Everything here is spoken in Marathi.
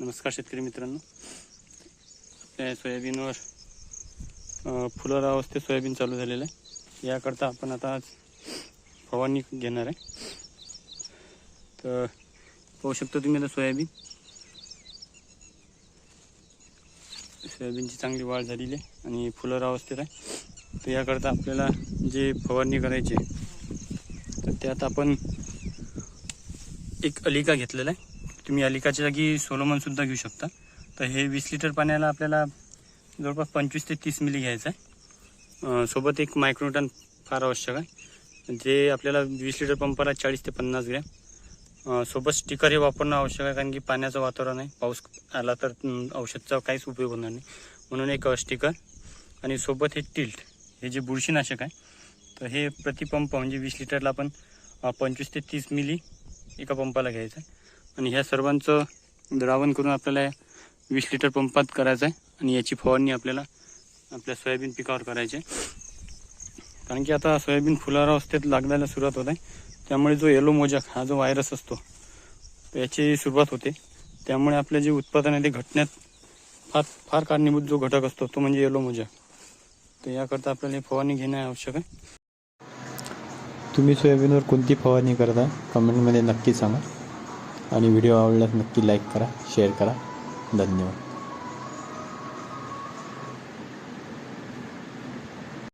नमस्कार शेतकरी मित्रांनो. आपल्या सोयाबीनवर अ, अवस्थेत सोयाबीन चालू झालेलं आहे. याकरता आपण आता आज फवारणी घेणार आहे. तर पाहू शकता तुम्ही आता सोयाबीन. सोयाबीनची चांगली वाढ झालेली आहे आणि फुलोरा अवस्थेत आहे. तर याकरता आपल्याला जे फवारणी करायची आहे तर त्यात आपण एक अलिका घेतलेला आहे. तुम्ही अलिकाच्या जागी सोलोमनसुद्धा घेऊ शकता. तर हे वीस लिटर पाण्याला आपल्याला जवळपास पंचवीस ते तीस मिली घ्यायचं आहे. सोबत एक मायक्रोटन फार आवश्यक आहे. जे आपल्याला वीस लिटर पंपाला चाळीस ते पन्नास ग्रॅम. सोबत स्टिकर हे वापरणं आवश्यक आहे कारण की पाण्याचं वातावरण आहे. पाऊस आला तर औषधाचा औषधचा काहीच उपयोग होणार नाही. म्हणून एक स्टिकर आणि सोबत हे टिल्ट हे जे बुरशीनाशक आहे तर हे प्रतिपंप म्हणजे वीस लिटरला आपण पंचवीस ते तीस मिली एका पंपाला घ्यायचं आहे. आणि ह्या सर्वांचं द्रावण करून आपल्याला वीस लिटर पंपात करायचं आहे आणि याची फवारणी आपल्याला आपल्या सोयाबीन पिकावर करायची आहे कारण की आता सोयाबीन फुलारा अवस्थेत लागण्याला सुरुवात होत आहे. त्यामुळे जो येलो मोजक हा जो व्हायरस असतो याची सुरुवात होते. त्यामुळे आपलं जे उत्पादन आहे ते घटण्यात फार फार कारणीभूत जो घटक असतो तो म्हणजे येलो मोजक. तर याकरता आपल्याला फवारणी घेणं आवश्यक आहे. तुम्ही सोयाबीनवर कोणती फवारणी करता? कमेंटमध्ये नक्की सांगा. आणि व्हिडिओ आवडल्यास नक्की लाईक करा शेअर करा. धन्यवाद.